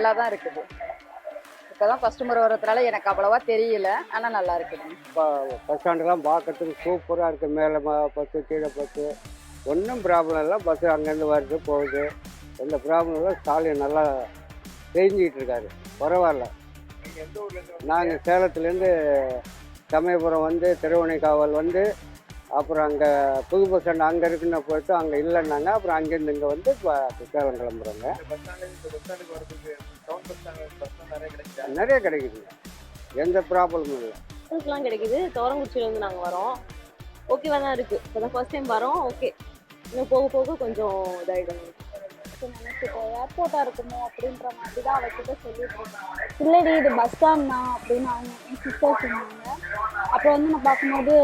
நல்லா தான் இருக்குது. இப்போதான் ஃபர்ஸ்ட் முறை வர்றதுனால எனக்கு அவ்வளவா தெரியல. ஆனால் நல்லா இருக்குது. இப்போ பஸ் ஸ்டாண்டுலாம் பார்க்கறதுக்கு சூப்பராக இருக்குது மேலே பஸ்ஸு கீழே பஸ்ஸு ஒன்றும் ப்ராப்ளம் இல்லை. பஸ்ஸு அங்கேருந்து வருது போகுது. எந்த ப்ராப்ளம் இல்லை. ஸ்டாலின் நல்லா செஞ்சிக்கிட்டு இருக்காரு. பரவாயில்ல. நாங்கள் சேலத்துலேருந்து சமயபுரம் வந்து திருவணைக்காவல் வந்து அப்புறம் அங்கே புது பஸ் ஸ்டாண்ட் அங்கே இருக்குன்னு போயிட்டு அங்கே இல்லைன்னாங்க. அப்புறம் அங்கேருந்து இங்கே வந்து இப்போ சேலம் கிளம்புறோங்க. நிறைய கிடைக்குது. எந்த ப்ராப்ளமும் இல்லை. பஸ்ஸஸ்லாம் கிடைக்குது. தோரங்குச்சியிலேருந்து நாங்கள் வரோம். ஓகேவா தான் இருக்குது இப்போ தான் ஃபர்ஸ்ட் டைம் வரோம். ஓகே இன்னும் போக போக கொஞ்சம் இதாகிடும் நினைச்சிட்டோம் ஏர்போர்ட்டா இருக்குமோ அப்படின்ற மாதிரி தான் அவகிட்ட சொல்லிட்டு இல்லடி இது பஸ் ஸ்டாண்ட் தான் அப்படின்னு அவங்க என் சிஸ்டர் சொன்னாங்க. அப்புறம் வந்து நான் பார்க்கும்போது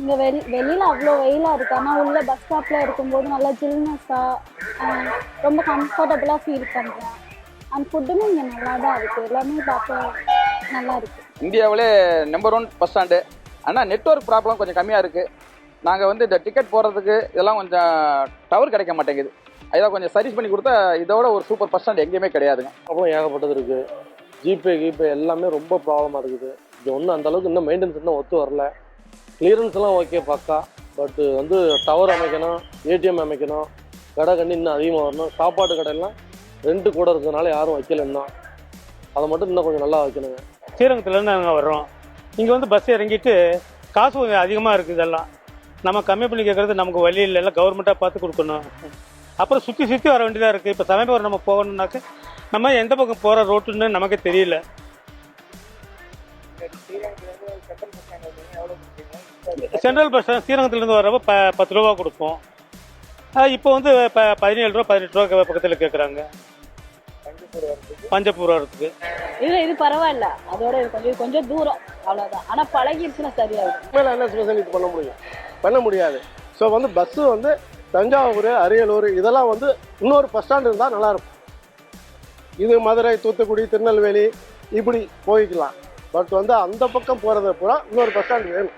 இங்கே வெளி வெளியில் அவ்வளோ வெயிலாக இருக்கு. ஆனால் உள்ள பஸ் ஸ்டாப்பில் இருக்கும்போது நல்லா ஜில்னஸாக ரொம்ப கம்ஃபர்டபுளாக ஃபீல் பண்ணுறேன் அண்ட் ஃபுட்டுமே இங்கே நல்லா தான் இருக்குது எல்லாமே பார்க்க நல்லா இருக்குது இந்தியாவிலே நம்பர் ஒன் பஸ் ஸ்டாண்டு ஆனால் நெட்வொர்க் ப்ராப்ளம் கொஞ்சம் கம்மியாக இருக்குது நாங்கள் வந்து இந்த டிக்கெட் போடுறதுக்கு இதெல்லாம் கொஞ்சம் டவர் கிடைக்க மாட்டேங்குது. இதை கொஞ்சம் சர்வீஸ் பண்ணி கொடுத்தா இதோட ஒரு சூப்பர் பஸ் ஸ்டாண்ட் எங்கேயுமே கிடையாதுங்க. ப்ராப்ளம் ஏகப்பட்டது இருக்குது ஜிபே கிபே எல்லாமே ரொம்ப ப்ராப்ளமாக இருக்குது. இது ஒன்றும் அந்த அளவுக்கு இன்னும் மெயின்டெனன்ஸ் இன்னும் ஒத்து வரல. கிளியரன்ஸ் எல்லாம் ஓகே பக்கா. பட் வந்து டவர் அமைக்கணும் ஏடிஎம் அமைக்கணும். கடை கண்ணி இன்னும் அதிகமாக வரணும். சாப்பாட்டு கடையெல்லாம் ரெண்டு கூட இருக்கிறதுனால யாரும் வைக்கல இன்னும் அதை மட்டும் இன்னும் கொஞ்சம் நல்லா வைக்கணுங்க. ஸ்ரீரங்கத்துலேருந்து நாங்கள் வர்றோம். இங்கே வந்து பஸ் இறங்கிட்டு காசு கொஞ்சம் அதிகமாக இருக்குது இதெல்லாம். நம்ம கம்மி பண்ணி கேட்குறது நமக்கு வழி இல்லை எல்லாம் கவர்மெண்ட்டாக பார்த்து கொடுக்கணும். அப்புறம் சுற்றி சுற்றி வர வேண்டியதாக இருக்குது இப்போ சமயபுரம் நம்ம போகணுன்னாக்க நம்ம எந்த பக்கம் போகிற ரோட்டுன்னு நமக்கு தெரியல. சென்ட்ரல் பஸ் ஸ்டாண்ட் ஸ்ரீரங்கத்துலேருந்து வரப்போ ப பத்து ரூபா கொடுப்போம். இப்போ வந்து ப பதினேழு ரூபா பதினெட்டு ரூபா பக்கத்தில் கேட்குறாங்க பஞ்சப்பூர் வரதுக்கு இல்லை இது பரவாயில்ல. அதோட இது கொஞ்சம் கொஞ்சம் தூரம். அவ்வளோதான் ஆனால் பழகிடுச்சுன்னா சரியாயிடும். மேலே என்ன ஸ்பெஷாலிட்டி பண்ண முடியும்? பண்ண முடியாது. ஸோ வந்து பஸ்ஸு வந்து தஞ்சாவூர் அரியலூர் இதெல்லாம் வந்து இன்னொரு பஸ் ஸ்டாண்ட் இருந்தால் நல்லாயிருக்கும். இது மதுரை தூத்துக்குடி திருநெல்வேலி இப்படி போய்க்கலாம். பட் வந்து அந்த பக்கம் போகிறத பூரா இன்னொரு பஸ் ஸ்டாண்ட் வேணும்.